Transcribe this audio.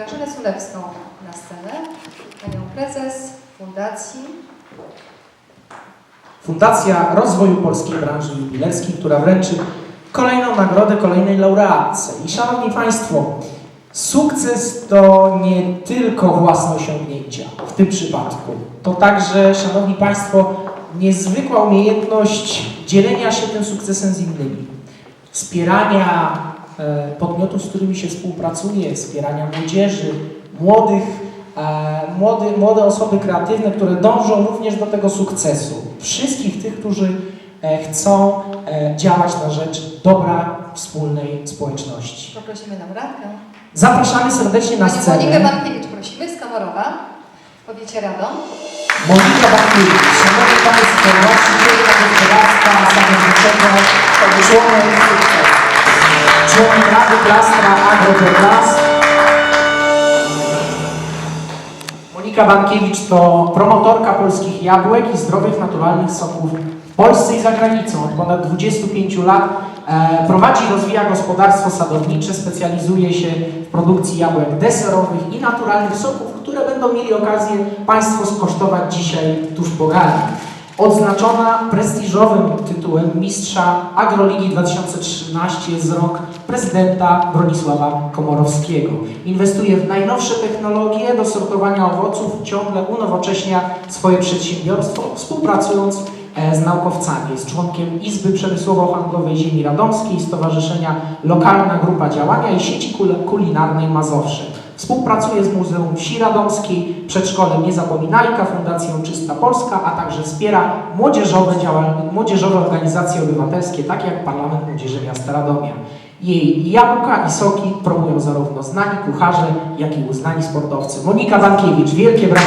Grażynę Sulewską na scenę, panią prezes Fundacji Fundacja Rozwoju Polskiej Branży Jubilerskiej, która wręczy kolejną nagrodę kolejnej laureatce. I Szanowni Państwo, sukces to nie tylko własne osiągnięcia w tym przypadku. To także, Szanowni Państwo, niezwykła umiejętność dzielenia się tym sukcesem z innymi. Wspierania podmiotów, z którymi się współpracuje, wspierania młodzieży, młodych, e, młody, młode osoby kreatywne, które dążą również do tego sukcesu. Wszystkich tych, którzy e, chcą e, działać na rzecz dobra wspólnej społeczności. poprosimy laureatkę. Zapraszamy serdecznie na Monikę scenę. Bankiewicz prosimy z Komorowa, w powiecie Radom. Monika Bankiewicz, Szanowni Państwo, właścicielka gospodarstwa sadowniczego, członek, członek Rady Klastra Agroplast. Monika Bankiewicz to promotorka polskich jabłek i zdrowych, naturalnych soków w Polsce i za granicą. Od ponad 25 lat e, prowadzi i rozwija gospodarstwo sadownicze, specjalizuje się w produkcji jabłek deserowych i naturalnych soków, które będą mieli okazję Państwo skosztować dzisiaj tuż po gali. Odznaczona prestiżowym tytułem mistrza Agroligi 2013 z rąk prezydenta Bronisława Komorowskiego. Inwestuje w najnowsze technologie do sortowania owoców, ciągle unowocześnia swoje przedsiębiorstwo, współpracując e, z naukowcami. Jest członkiem Izby Przemysłowo-Handlowej Ziemi Radomskiej, Stowarzyszenia Lokalna Grupa Działania i sieci kul- kulinarnej Mazowsze. Współpracuje z Muzeum Wsi Przedszkolem Niezapominajka, Fundacją Czysta Polska, a także wspiera młodzieżowe, młodzieżowe organizacje obywatelskie, takie jak Parlament Młodzieży Miasta Radomia. Jej jabłka i soki promują zarówno znani kucharze, jak i uznani sportowcy. Monika Bankiewicz, wielkie brawa.